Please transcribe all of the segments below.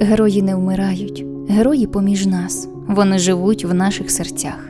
Герої не вмирають, герої поміж нас. Вони живуть в наших серцях.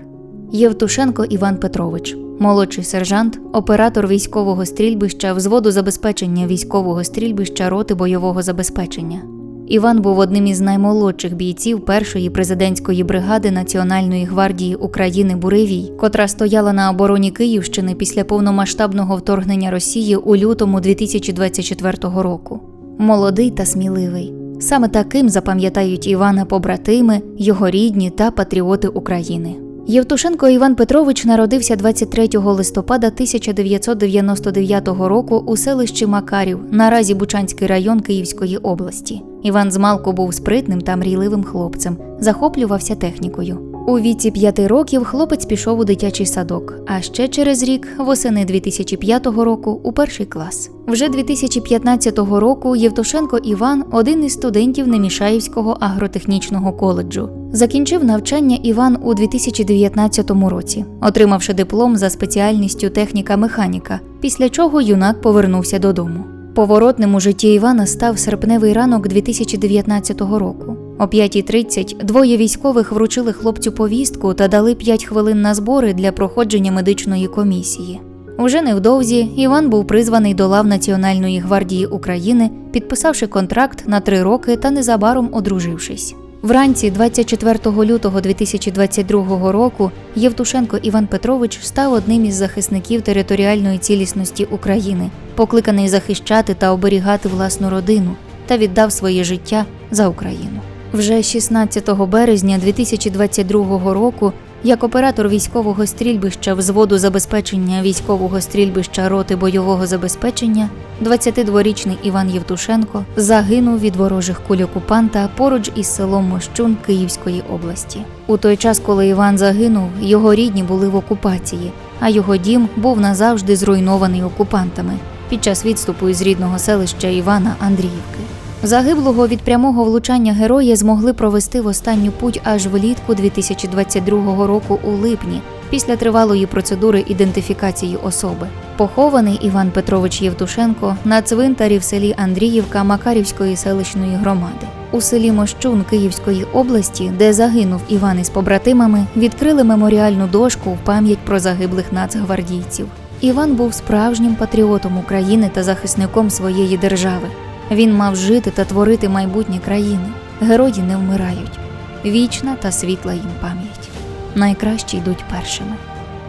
Євтушенко Іван Петрович, молодший сержант, оператор військового стрільбища, взводу забезпечення військового стрільбища роти бойового забезпечення. Іван був одним із наймолодших бійців першої президентської бригади Національної гвардії України Буревій, котра стояла на обороні Київщини після повномасштабного вторгнення Росії у лютому 2024 року. Молодий та сміливий. Саме таким запам'ятають Івана побратими, його рідні та патріоти України. Євтушенко Іван Петрович народився 23 листопада 1999 року у селищі Макарів, наразі Бучанський район Київської області. Іван змалку був спритним та мрійливим хлопцем, захоплювався технікою. У віці п'яти років хлопець пішов у дитячий садок, а ще через рік, восени 2005 року, у перший клас. Вже 2015 року Євтушенко Іван один із студентів Немішаївського агротехнічного коледжу. Закінчив навчання Іван у 2019 році, отримавши диплом за спеціальністю техніка-механіка, після чого юнак повернувся додому. Поворотним у житті Івана став серпневий ранок 2019 року. О 5.30 двоє військових вручили хлопцю повістку та дали 5 хвилин на збори для проходження медичної комісії. Уже невдовзі Іван був призваний до лав Національної гвардії України, підписавши контракт на три роки та незабаром одружившись. Вранці 24 лютого 2022 року Євтушенко Іван Петрович став одним із захисників територіальної цілісності України, покликаний захищати та оберігати власну родину, та віддав своє життя за Україну. Вже 16 березня 2022 року, як оператор військового стрільбища взводу забезпечення військового стрільбища роти бойового забезпечення, 22-річний Іван Євтушенко загинув від ворожих куль окупанта поруч із селом Мощун Київської області. У той час, коли Іван загинув, його рідні були в окупації, а його дім був назавжди зруйнований окупантами під час відступу із рідного селища Івана Андріївки. Загиблого від прямого влучання героя змогли провести в останню путь аж влітку 2022 року у липні, після тривалої процедури ідентифікації особи. Похований Іван Петрович Євтушенко на цвинтарі в селі Андріївка Макарівської селищної громади. У селі Мощун Київської області, де загинув Іван із побратимами, відкрили меморіальну дошку в пам'ять про загиблих нацгвардійців. Іван був справжнім патріотом України та захисником своєї держави. Він мав жити та творити майбутнє країни. Герої не вмирають. Вічна та світла їм пам'ять. Найкращі йдуть першими.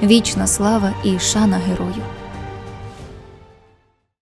Вічна слава і шана герою.